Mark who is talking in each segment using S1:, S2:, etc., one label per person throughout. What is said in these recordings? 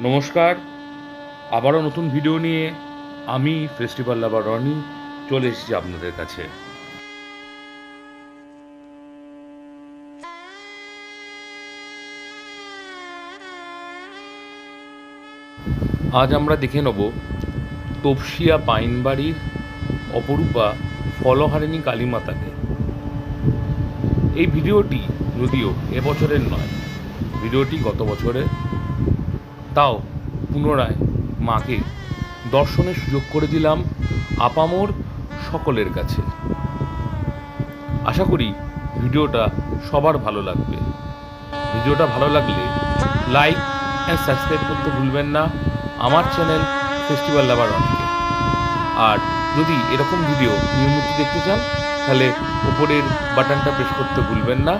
S1: নমস্কার। আবারও নতুন ভিডিও নিয়ে আমি ফেস্টিভ্যাল লাভার রনি চলে এসেছি আপনাদের কাছে। আজ আমরা দেখে নেব তপসিয়া পাইনবাড়ির অপরূপা ফলহারিণী কালীমাতাকে। এই ভিডিওটি যদিও এবছরের নয়, ভিডিওটি গত বছরের তাও পুনরায় মাকে। দর্শনের সুযোগ করে দিলাম আপামোর সকলের কাছে। আশা করি ভিডিওটা সবার ভালো লাগবে। ভিডিওটা ভালো লাগলে লাইক অ্যান্ড সাবস্ক্রাইব করতে ভুলবেন না আমার চ্যানেল ফেস্টিভ্যাল লাভার অনেকে। আর যদি এরকম ভিডিও নিয়মিত দেখতে চান, তাহলে উপরের বাটনটা প্রেস করতে ভুলবেন না।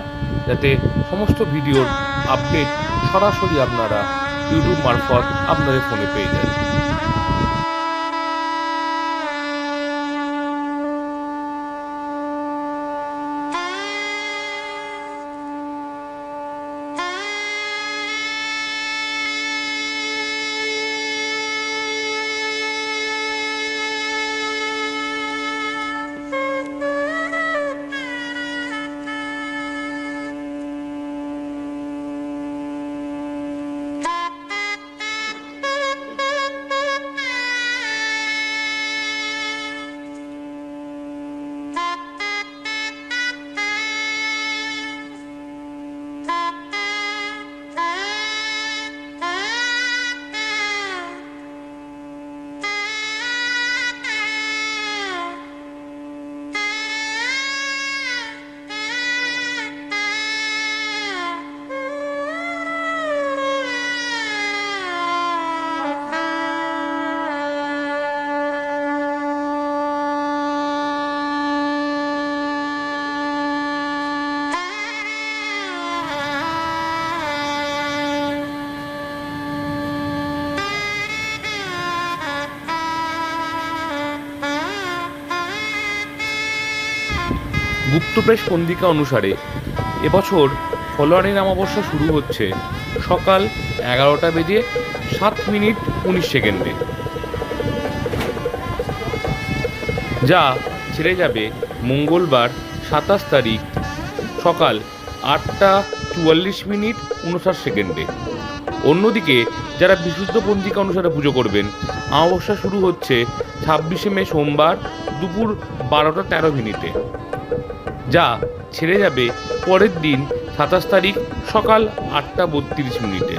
S1: যাতে সমস্ত ভিডিওর আপডেট সরাসরি আপনারা ইউটিউব মারফত আপনাদের ফোনে পেয়ে যান গুপ্তপ্রেস পঞ্জিকা অনুসারে এবছর ফলোয়ারের অমাবস্যা শুরু হচ্ছে সকাল এগারোটা বেজে সাত মিনিট উনিশ সেকেন্ডে। যা ছেড়ে যাবে মঙ্গলবার সাতাশ তারিখ সকাল আটটা চুয়াল্লিশ মিনিট উনষাট সেকেন্ডে। অন্যদিকে যারা বিশুদ্ধ পঞ্জিকা অনুসারে পুজো করবেন অমাবস্যা শুরু হচ্ছে ছাব্বিশে মে সোমবার দুপুর বারোটা তেরো মিনিটে। যা ছেড়ে যাবে পরের দিন সাতাশ তারিখ সকাল আটটা বত্রিশ মিনিটে।